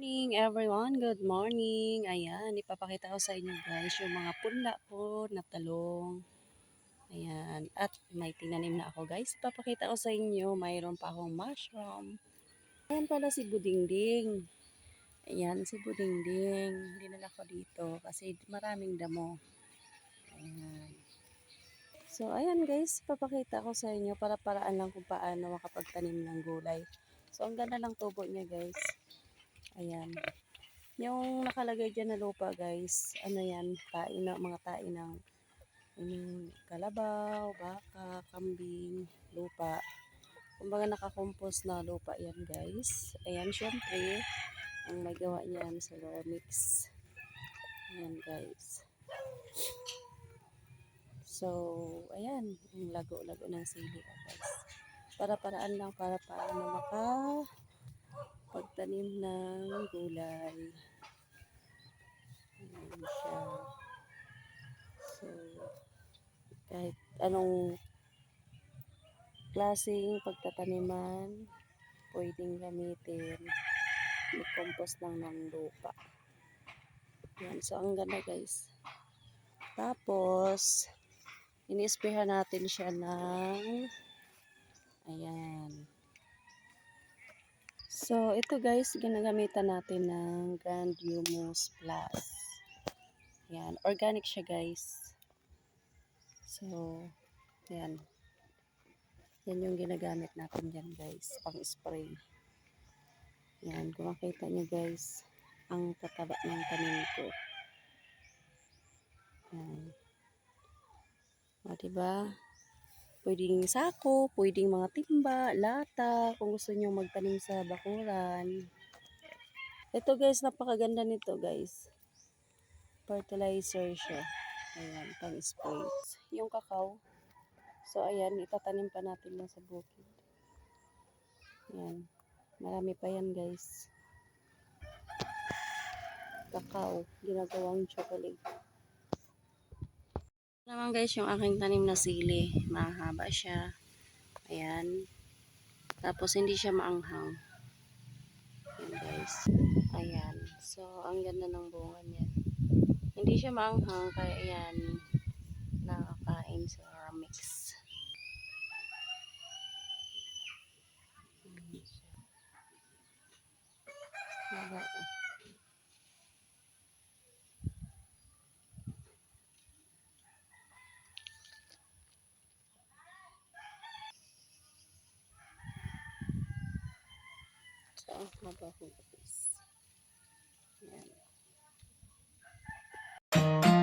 morning everyone, good morning. Ayan, ipapakita ko sa inyo guys yung mga punla ko na talong. Ayan, at may tinanim na ako guys. Ipapakita ko sa inyo, mayroon pa akong mushroom. Ayan pala si Budingding. Ayan, si Budingding. Dinala ko dito kasi maraming damo. Ayan. So, ayan guys, papakita ko sa inyo para paraan lang kung paano makapagtanim ng gulay. So, ang ganda ng tubo niya guys. Ayan. Yung nakalagay dyan na lupa guys, ano yan, tain mga tain ng um, kalabaw, baka, kambing, lupa. Kumbaga nakakompose na lupa yan guys. Ayan, syempre, ang may gawa niyan sa mix. Ayan guys. So, ayan, yung lago-lago ng sili guys. Para-paraan lang para paano maka pagtanim ng gulay. Ayan siya. So, kahit anong klaseng pagtataniman, pwedeng gamitin. I-compost lang ng lupa. Yan. So, ang ganda guys. Tapos, ini-sprayan natin siya ng So, ito guys, ginagamitan natin ng Grand Humus Plus. Yan, organic siya guys. So, yan. Yan yung ginagamit natin dyan guys, pang spray. Yan, kung makita nyo guys, ang tataba ng tanim ko. Yan. O, diba? Pwedeng sako, pwedeng mga timba, lata, kung gusto nyo magtanim sa bakuran. Ito guys, napakaganda nito guys. Fertilizer siya. Ayan, pang spray. Yung kakao. So, ayan, itatanim pa natin lang sa bukid. Ayan. Marami pa yan guys. Kakao. Ginagawang chocolate. Naman guys yung aking tanim na sili. Mahaba siya. Ayan. Tapos hindi siya maanghang. Ayan guys. Ayan. So, ang ganda ng bunga niya. Hindi siya maanghang kaya ayan nakakain sa mix. Ayan siya. Ito ang mabahugis. Ayan.